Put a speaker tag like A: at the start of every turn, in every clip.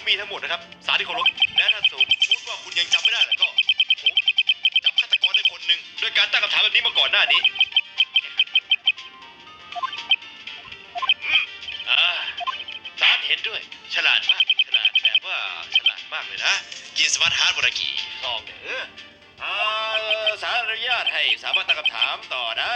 A: ผมมีทั้งหมดนะครับ สารที่เคารพและถ้าสมมติว่าคุณยังจำไม่ได้แล้วก็ ผมจับฆาตกรได้คนหนึ่งด้วยการตั้งคำถามแบบนี้มาก่อนหน้านี้อืมอ่าสารเห็นด้วย ฉลาดมากฉลาดแบบว่าฉลาดมากเลยนะกินสมาร์ทฮาร์ดบรากีลองเนอะอ่าสารอนุญาตให้สามารถตั้งคำถามต่อได้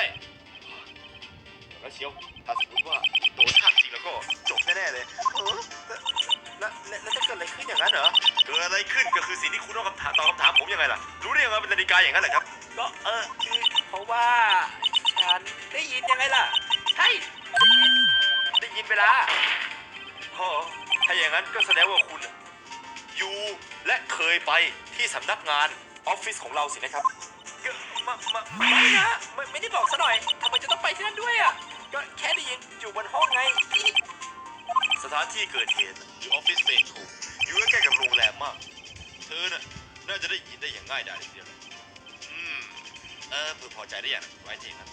A: แล้วเชียวถ้าสมมติว่าโดนหักจริงแล้วก็จบแน่ๆเลยเออ แล้วแล้วแล้วจะเกิดอะไรขึ้นอย่างนั้นเหรอ เกิดอะไรขึ้นก็คือสิ่งที่คุณต้องคำถามตอบคำถามผมยังไงล่ะ รู้ได้ยังไงว่าเป็นนาฬิกาอย่างนั้นเหรอครับ
B: ก็เออคือเพราะว่าฉันได้ยินยังไงล่ะ ใช่ได้ยินได้ยินเวลา
A: พอถ้าอย่างนั้นก็แสดงว่าคุณ อยู่และเคยไปที่สำนักงานออฟฟิศของเราสินะครับ
B: ก็มามาไม่นะไม่ไม่ได้บอก ที่
A: เกิดเหตุอยู่ออฟฟิศเฟนทูอยู่ใกล้ๆกับโรงแรมมาก เธอน่ะน่าจะได้ยินได้อย่างง่ายดายทีเดียวเลยอืม เออเพื่อพอใจได้อย่างไว้ที่อย่างนั้น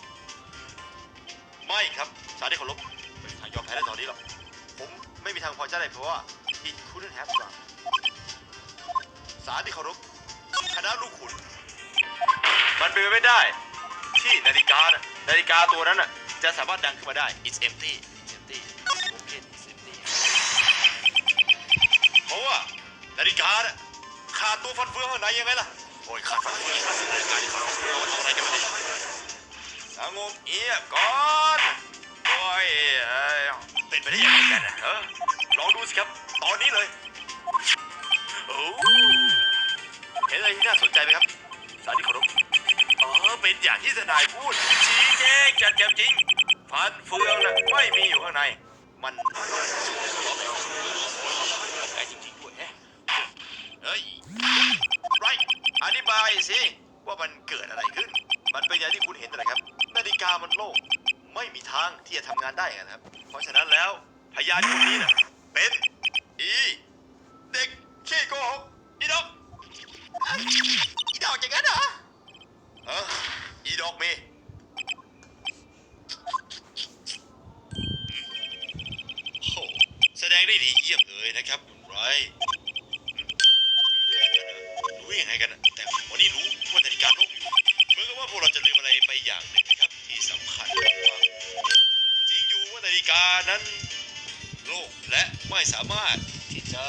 A: ไม่ครับ สารที่เคารพไม่มีทางยอมแพ้ได้ตอนนี้หรอก ผมไม่มีทางพอใจได้เพราะว่า it couldn't have run สารที่เคารพคณะลูกขุน มันเป็นไปไม่ได้ ที่นาฬิกาน่ะนาฬิกาตัวนั้นน่ะจะสามารถดังขึ้นมาได้ it's empty it's empty เพราะว่านาฬิกาน่ะขาดตัวฟันเฟืองข้างในยังไงล่ะโอ้ยขาดฟันเฟืองขาดนาฬิกาที่เขาเราทำอะไรกันไม่ได้สงบเอียบก่อนโอ้ยเอ้ยเป็นไปได้ยังไงกันนะเออลองดูสิครับ ตอนนี้เลยโอ้เห็นอะไรที่น่าสนใจไหมครับ สารที่เคารพอ๋อเป็นอย่างที่ทนายพูดชี้แจงจัดแจงจริง ฟันเฟืองนะไม่มีอยู่ข้างใน มัน จะทำงานได้นะครับ เพราะฉะนั้นแล้วพยานคนนี้นะเป็นอีเด็กขี้โกหกอีดอกอีดอกอย่างนั้นเหรอเอออีดอกเมย์โอ้แสดงได้ดีเยี่ยมเลยนะครับคุณไรรู้ยังไงกันนะแต่วันนี้รู้ว่านาฬิกาโลกอยู่เหมือนกับว่าพวกเราจะลืมอะไรไปอย่างหนึ่งนะครับที่สำคัญ กานั้นโลกและไม่สามารถที่จะ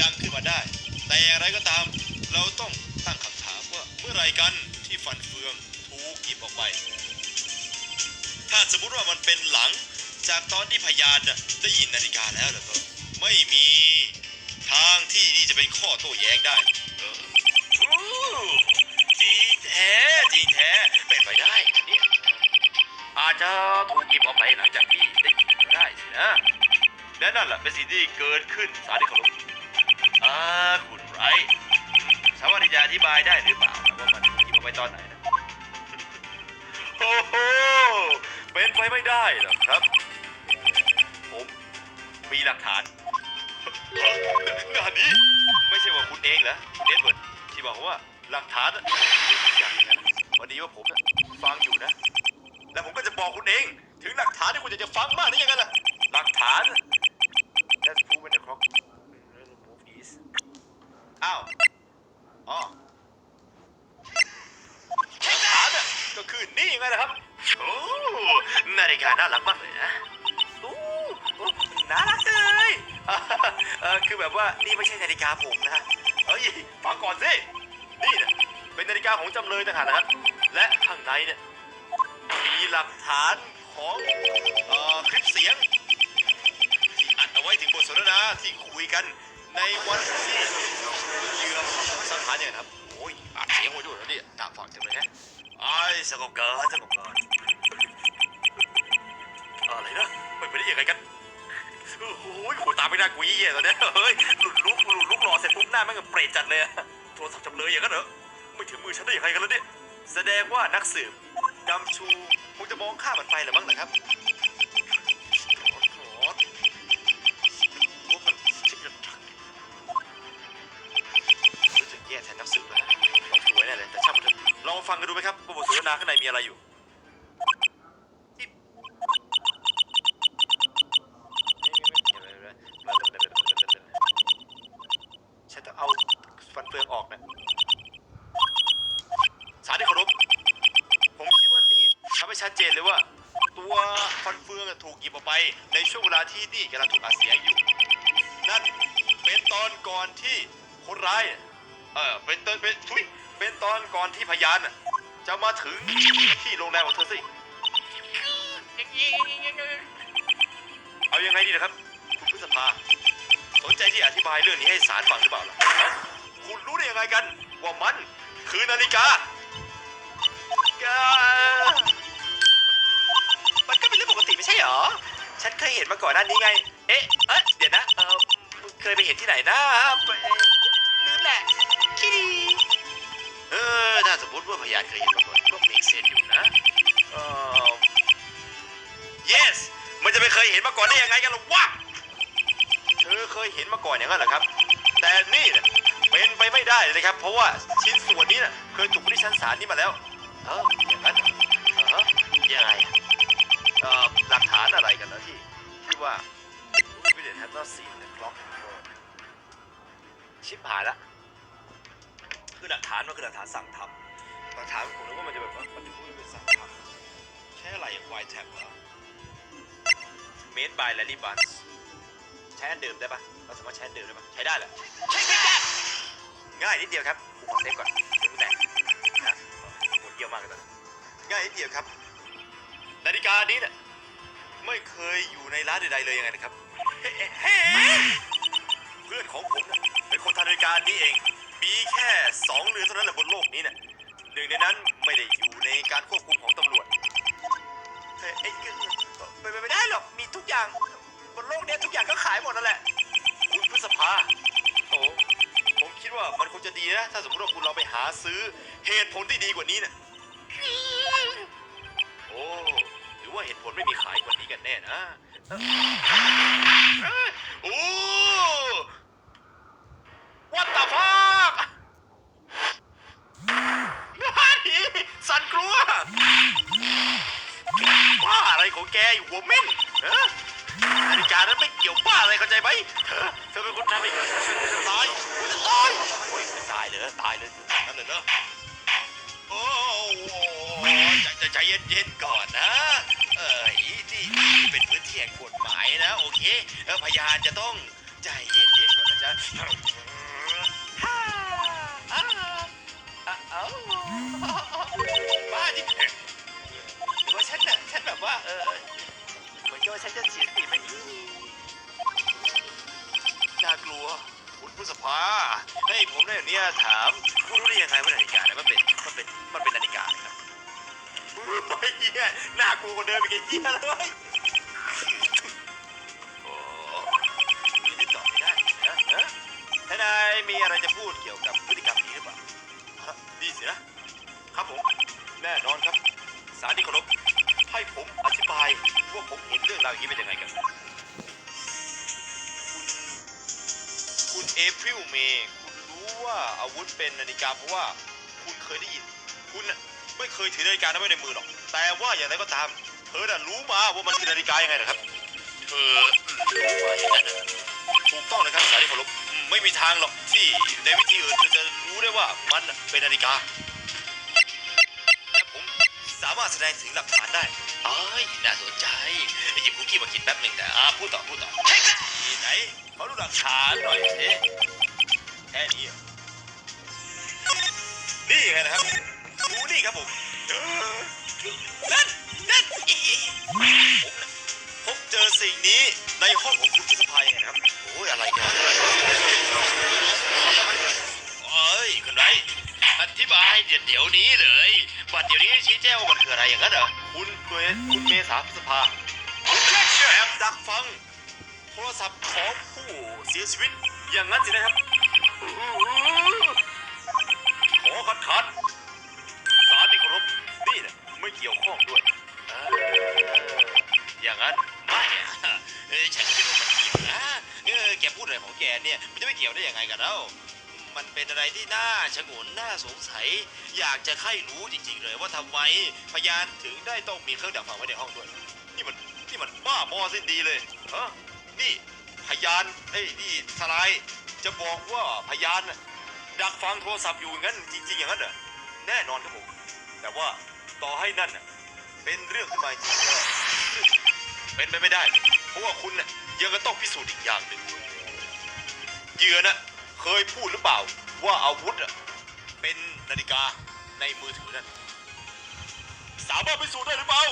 A: ดังขึ้นมาได้ แต่อย่างไรก็ตาม เราต้องตั้งคำถามว่าเมื่อไรกันที่ฟันเฟืองถูกหยิบออกไป ถ้าสมมติว่ามันเป็นหลังจากตอนที่พยานน่ะได้ยินนาฬิกาแล้วแล้วก็ไม่มีทางที่นี่จะเป็นข้อโต้แย้งได้จริงแท้จริงแท้เป็นไปได้นะเนี่ยอาจจะถูกหยิบออกไปหลังจาก นะและนั่นแหละเป็นสิ่งที่เกิดขึ้นสาธิตเคารพอ่าคุณไรท์สามารถที่จะอธิบายได้หรือเปล่านะว่ามันหยิบเอาไปตอนไหนนะโอ้โหเป็นไปไม่ได้หรอกครับ ผมมีหลักฐานงานนี้ไม่ใช่ว่าคุณเองเหรอเนทเวิร์ดที่บอกว่าหลักฐานน่ะเป็นทุกอย่างอย่างนั้นวันนี้ว่าผมน่ะฟังอยู่นะ และผมก็จะบอกคุณเอง ถึงหลักฐานที่คุณอยากจะฟังมากนี่ยังไงล่ะ หลักฐาน Let's prove when the clock move is อ้าวอ๋อหลักฐานน่ะก็คือนี่ไงนะครับ โอ้นาฬิกาน่ารักมากเลยนะโอ้โอ้น่ารักเลยเออคือแบบว่านี่ไม่ใช่นาฬิกาผมนะเฮ้ยฟังก่อนสิ นี่เนี่ยเป็นนาฬิกาของจำเลยต่างหากนะครับ และข้างในเนี่ยมีหลักฐานของอคลิปเสียง ไว้ถึงบทสนทนาที่คุยกันในวันที่เหยื่อสังหารเนี่ยนะครับโอ้ยอัดเสียงไว้ด้วยแล้วเนี่ยน่าฟังจังเลยฮะไอ้สงบเกินสงบเกินอะไรนะเป็นไปได้ยังไงกันโอ้โหหูตาไม่น่ากลัวเยี่ยตอนเนี้ยเฮ้ยหลุดลุกหลุดลุกหล่อเสร็จปุ๊บหน้าแม่งเปรตจัดเลยอะโทรศัพท์จำเลยอย่างนั้นเหรอไม่ถึงมือฉันได้ยังไงกันแล้วเนี่ยแสดงว่านักสืบกำชูคงจะมองข้ามมันไปหรือมั้งนะครับ ฟังกันดูไหมครับว่าบทสนทนาข้างในมีอะไรอยู่ ฉันจะเอาฟันเฟืองออกนะสารที่เคารพผมคิดว่านี่ทำให้ชัดเจนเลยว่า ตัวฟันเฟืองถูกหยิบออกไป ในช่วงเวลาที่นี่กำลังถูกอาเสียอยู่ นั่นเป็นตอนก่อนที่คนร้าย เออเป็นตอนเป็นทุย เป็นตอนก่อนที่พยานอะจะมาถึงที่โรงแรมของเธอสิ เอายังไงดีนะครับ คุณพฤษภา สนใจที่อธิบายเรื่องนี้ให้ศาลฟังหรือเปล่าล่ะฮะคุณรู้ได้ยังไงกัน ว่ามันคือนาฬิกา
B: มันก็เป็นเรื่องปกติไม่ใช่หรอ ฉันเคยเห็นมาก่อนหน้านี้ไง เอ๊ะ เอ๊ะ เดี๋ยวนะ เออเคยไปเห็นที่ไหนนะไป
A: ว่าพยานเคยเห็นมาก่อนก็ make sense อยู่นะเออ yes มันจะไปเคยเห็นมาก่อนได้ยังไงกันล่ะวะเธอเคยเห็นมาก่อนอย่างนั้นเหรอครับ แต่นี่เนี่ยเป็นไปไม่ได้เลยครับ เพราะว่าชิ้นส่วนนี้นะเคยถูกไปที่ชั้นศาลนี่มาแล้ว เอออย่างนั้นเออยังไงเอ่อหลักฐานอะไรกันนะที่ที่ว่า we didn't have not seen the clock before ชิบหายละคือหลักฐานมันคือหลักฐานสั่งทำ หลักฐานผมนึกว่ามันจะแบบว่ามันจะพูดเป็นสั่งทำใช้อะไรอย่างไวแท็บเหรอ made by Larry Buns ใช้อันเดิมได้ปะเราสามารถใช้อันเดิมได้ปะใช้ได้แหละใช้ไม่ได้ง่ายนิดเดียวครับผมขอเซฟก่อนเดี๋ยวมันแตกนะหมดเยี่ยมมากเลยตอนนี้ง่ายนิดเดียวครับนาฬิกานี้เนี่ยไม่เคยอยู่ในร้านใดๆเลยยังไงนะครับเฮ้เฮ้เพื่อนของผมเนี่ยเป็นคนทำนาฬิกานี้เอง มีแค่สองเรือนเท่านั้นแหละบนโลกนี้เนี่ย หนึ่งในนั้นไม่ได้อยู่ในการควบคุมของตำรวจเฮ้ยไอ้ไม่ไม่ไม่ได้หรอก มีทุกอย่างบนโลกเนี้ยทุกอย่างก็ขายหมดนั่นแหละ คุณพฤษภาโอ้ผมคิดว่ามันคงจะดีนะ ถ้าสมมติว่าคุณเราไปหาซื้อเหตุผลที่ดีกว่านี้นะโอ้หรือว่าเหตุผลไม่มีขายกว่านี้กันแน่นะเอ้ย บ้าจ
B: ริงหรือว่าฉันน่ะฉันแบบว่าเออเหมือนกับว่าฉันจะเสียสติไปอีก
A: น่ากลัวคุณพฤษภาให้ผมได้เนี้ยถามคุณรู้ได้ยังไงว่านาฬิกาเนี่ยมันเป็นมันเป็นมันเป็นนาฬิกาครับโอ้ยเหี้ยน่ากลัวกว่าเดิมอีกไอ้เหี้ยเลย มีอะไรจะพูดเกี่ยวกับพฤติกรรมนี้หรือเปล่าฮะดีสินะ ครับผม แน่นอนครับ สารที่เคารพให้ผมอธิบายว่าผมเห็นเรื่องราวอย่างนี้เป็นยังไงกันคุณเอพริลเมย์คุณรู้ว่าอาวุธเป็นนาฬิกาเพราะว่าคุณเคยได้ยิน คุณน่ะไม่เคยถือนาฬิกานั้นไว้ในมือหรอก แต่ว่าอย่างไรก็ตาม เธอน่ะรู้มาว่ามันคือนาฬิกายังไงนะครับ เธอรู้มาอย่างนั้นน่ะถูกต้องนะครับสารีเคารพอืมไม่มีทางหรอก ที่ในวิธีอื่นเธอจะรู้ได้ว่ามันเป็นนาฬิกา และผมสามารถแสดงถึงหลักฐานได้อ้ายน่าสนใจหยิบคุกกี้มากินแป๊บหนึ่งแต่อ่าพูดต่อพูดต่อไหนเขาดูหลักฐานหน่อยสิแค่นี้เหรอนี่ไงนะครับดูนี่ครับผมเออนั่นนั่นอีผมพบเจอสิ่งนี้ในห้องของคุณพิสภายนะครับโอ้ยอะไรกัน ธิบายเดี๋ยวเดี๋ยวนี้เลยบัดเดี๋ยวนี้ชี้แจงว่ามันคืออะไรอย่างนั้นเหรอคุณเมคุณเมษาพิสภาคุณแค่เชื่อแอบดักฟัง โทรศัพท์ของผู้เสียชีวิตอย่างนั้นสินะครับขอคัดค้านสารที่เคารพนี่นะไม่เกี่ยวข้องด้วยเอออย่างนั้นไม่อะเออฉันคิดว่ามันเกี่ยวนะเออแกพูดอะไรของแกเนี่ยมันจะไม่เกี่ยวได้ยังไงกันเล่า มันเป็นอะไรที่น่าชงนน่าสงสัย อยากจะใคร่รู้จริง ๆ เลยว่าทำไมพยานถึงได้ต้องมีเครื่องดักฟังไว้ในห้องด้วย นี่มันนี่มันบ้าบอสิ้นดีเลยเออนี่พยานเอ้ยนี่ทนายจะบอกว่าพยานน่ะดักฟังโทรศัพท์อยู่งั้นจริง ๆ อย่างนั้นเหรอแน่นอนครับผมแต่ว่าต่อให้นั่นน่ะเป็นเรื่องขึ้นมาจริงๆก็เป็นไปไม่ได้ เพราะว่าคุณน่ะยังก็ต้องพิสูจน์อีกอย่างหนึ่ง เหยื่อน่ะ เคยพูดหรือเปล่า ว่าอาวุธเป็นนาฬิกาในมือถือนั่นสามารถพิสูจน์ได้หรือเปล่า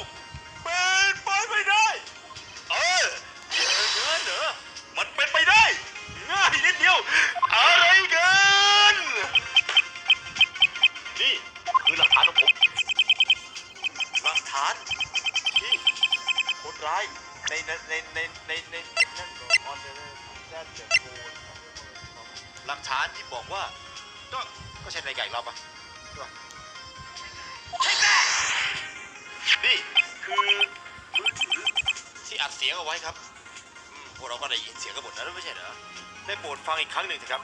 A: อัดเสียงเอาไว้ครับอืมพวกเราก็ได้ยินเสียงกันหมดแล้วไม่ใช่เหรอได้โปรดฟังอีกครั้งหนึ่งเถอะครับ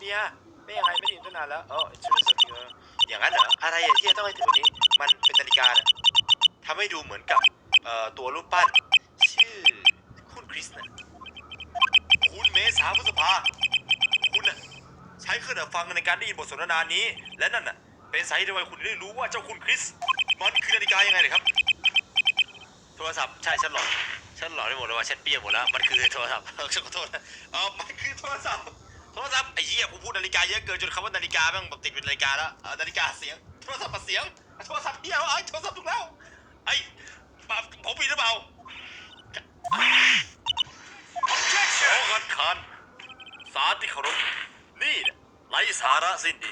A: เนี่ยไม่ยังไงไม่ได้ยินตั้งนานแล้วเออชื่อสติเกอร์อย่างนั้นเหรออะไรอะที่จะต้องให้ถึงวันนี้มันเป็นนาฬิกาน่ะทำให้ดูเหมือนกับเอ่อตัวรูปปั้น ชื่อคุณคริสนะคุณเมษาพฤษภา คุณน่ะใช้เครื่องดักฟังในการได้ยินบทสนทนานี้ และนั่นน่ะเป็นสาเหตุที่ทำไมคุณได้รู้ว่าเจ้าคุณคริส มันคือนาฬิกายังไงเลยครับ โทรศัพท์ใช่ฉันหลอนฉันหลอนไปหมดเลยว่าฉันเปียกหมดแล้วมันคือโทรศัพท์เออฉันขอโทษนะเออมันคือโทรศัพท์โทรศัพท์ไอ้เหี้ยกูพูดนาฬิกาเยอะเกินจนคำว่านาฬิกาแม่งแบบติดเป็นนาฬิกาแล้วเออนาฬิกาเสียงโทรศัพท์มาเสียงโทรศัพท์เหี้ยไอ้ยโทรศัพท์ถูกแล้วไอ้ปาผมผิดหรือเปล่า objection ขอคัดค้านสารที่เคารพนี่น่ะไร้สาระสิ้นดี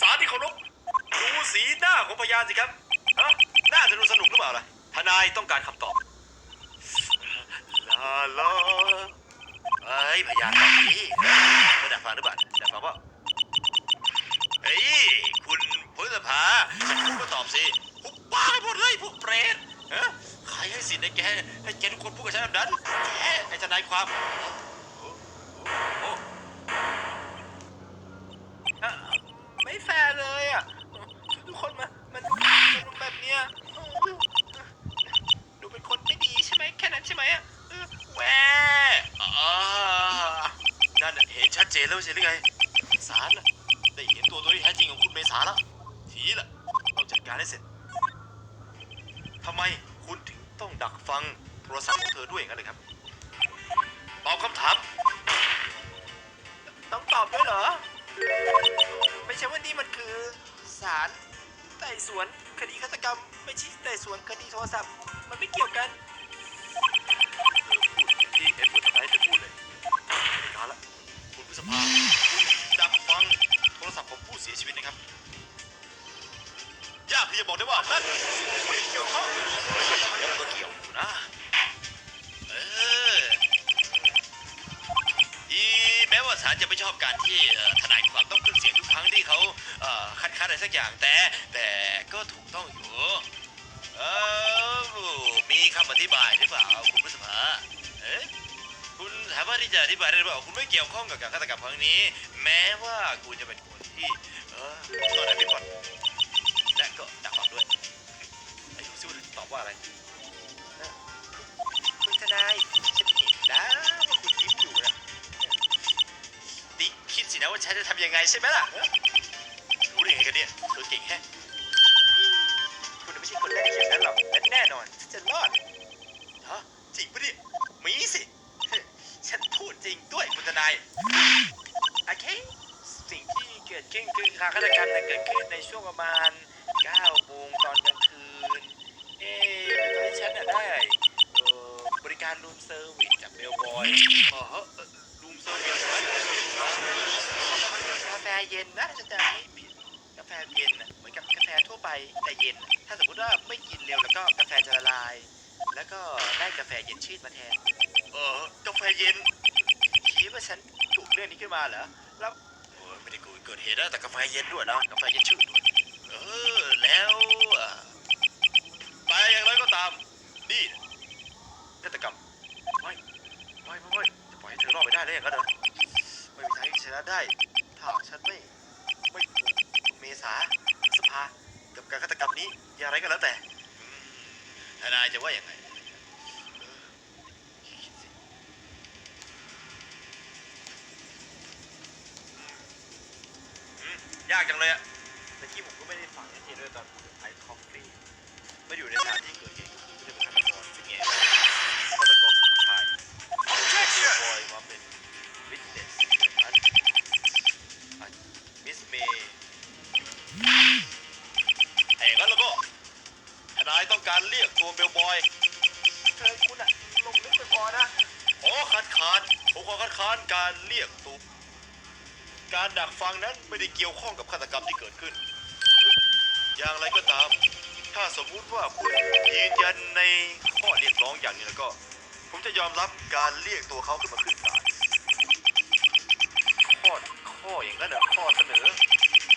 A: สารที่เคารพดูสีหน้าของพยานสิครับฮะน่าจะดูสนุกหรือเปล่าล่ะ ทนายต้องการคำตอบ ลาลาเอ้ยพยานตอบนี้เธอดักฟังหรือเปล่าดักฟังว่าเฮ้ย คุณพฤษภาคุณก็ตอบสิพวกบ้าไปหมดเลยพวกเปรตฮะใครให้สิทธิ์ให้แก ให้แกทุกคนพูดกับฉันแบบนั้นแกไอ้ทนายความโอ้โอ้อะไม่แฟร์เลยอะ ทุกคนมามันมันแบบเนี้ย ดูเป็นคนไม่ดีใช่ไหมแค่นั้นใช่ไหมอะเออแหวอ่านั่น น่ะเห็นชัดเจนแล้วไม่ใช่หรือไงสารน่ะได้เห็นตัวตนที่แท้จริงของคุณเมษาแล้วทีนี้ล่ะต้องจัดการให้เสร็จทำไมคุณถึงต้องดักฟังโทรศัพท์ของเธอด้วยอย่างนั้นเลยครับตอบคำถาม ต้องตอบด้วยเหรอ ไม่ใช่ว่านี่มันคือสารไต่สวนคดีฆาตกรรม ไม่ใช่ไต่สวนคดีโทรศัพท์ มันไม่เกี่ยวกันเธอพูดอย่างที่เอ็ดเวิร์ดทำให้เธอพูด Mm-hmm. ธิบายได้หรือเปล่าคุณไม่เกี่ยวข้องกับการฆาตกรรมครั้งนี้ แม้ว่าคุณจะเป็นคนที่เออตอนนั้นเป็นคนและก็ดักฟังด้วยไอ้ดูซิว่าเธอจะตอบว่าอะไรเออคุณทนายฉันเห็นนะว่าคุณยิ้มอยู่นะติ๊กคิดสินะว่าฉันจะทำยังไงใช่ไหมล่ะรู้ได้ไงกันเนี่ยเธอเก่งแฮะ คุณไม่ใช่คนแรกที่เขียนนั้นหรอกและแน่นอนฉันจะรอดฮะจริงปะเนี่ยมีสิ ฉันพูดจริง ด้วยคุณทนายโอเคสิ่งที่เกิดขึ้นคือการฆาตกรรมนั้นเกิดขึ้นในช่วงประมาณ9โมงตอนกลางคืน เอ๊ะตอนที่ฉันน่ะได้เอ่อบริการรูมเซอร์วิสจากเบลบอยอ๋อรูมเซอร์วิสกาแฟเย็นนะจะจำไม่ผิดกาแฟเย็นน่ะเหมือนกับกาแฟทั่วไปแต่เย็น ถ้าสมมติว่าไม่กินเร็วแล้วก็กาแฟจะละลาย แล้วก็ได้กาแฟเย็นชืดมาแทน เออกาแฟเย็น ดว่าฉันถูกเรื่องนี้ขึ้นมาเหรอแล้วโอ้ยไม่ได้กูเกิดเหตุนะแต่กาแฟเย็นด้วยนะกาแฟเย็นชืดด้วยเอ ไม่ได้เกี่ยวข้องกับฆาตกรรมที่เกิดขึ้น อย่างไรก็ตาม ถ้าสมมุติว่าคุณยืนยันในข้อเรียกร้องอย่างนี้แล้วก็ ผมจะยอมรับการเรียกตัวเขาขึ้นมาขึ้นศาลข้อข้ออย่างนั้นเหรอข้อเสนอ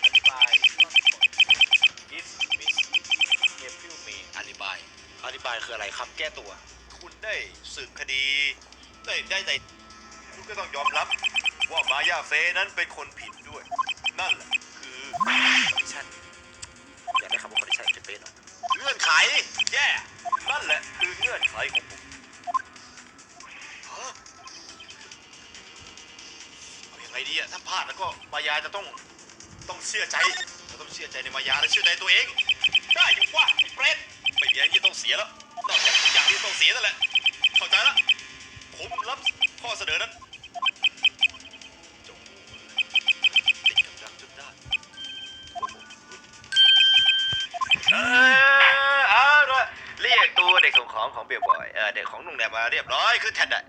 B: อธิบาย
A: is miss April May อธิบายอธิบายคืออะไรคำแก้ตัว คุณได้สืบคดี ได้ได้แต่คุณก็ต้องยอมรับว่ามายาเฟนั้นเป็นคนผิดด้วย นั่นแหละคือ
B: คอนดิชั่นอยากได้คำว่าคอนดิชั่นจะเป็น
A: เงื่อนไขแย่นั่นแหละคือเงื่อนไขของผมฮะเอายังไงดีอะถ้าพลาดแล้วก็มายาจะต้องต้องเชื่อใจเราต้องเชื่อใจในมายาและเชื่อใจตัวเอง ได้อยู่ว่าไอ้เปรตไม่มีอะไรที่ต้องเสียแล้วนอกจากทุกอย่างที่ต้องเสียนั่นแหละเข้าใจละผมรับข้อเสนอนั้น ของของเบลบอยเออเด็กของหนุ่งแนบมาเรียบร้อยคือแท็ดอะ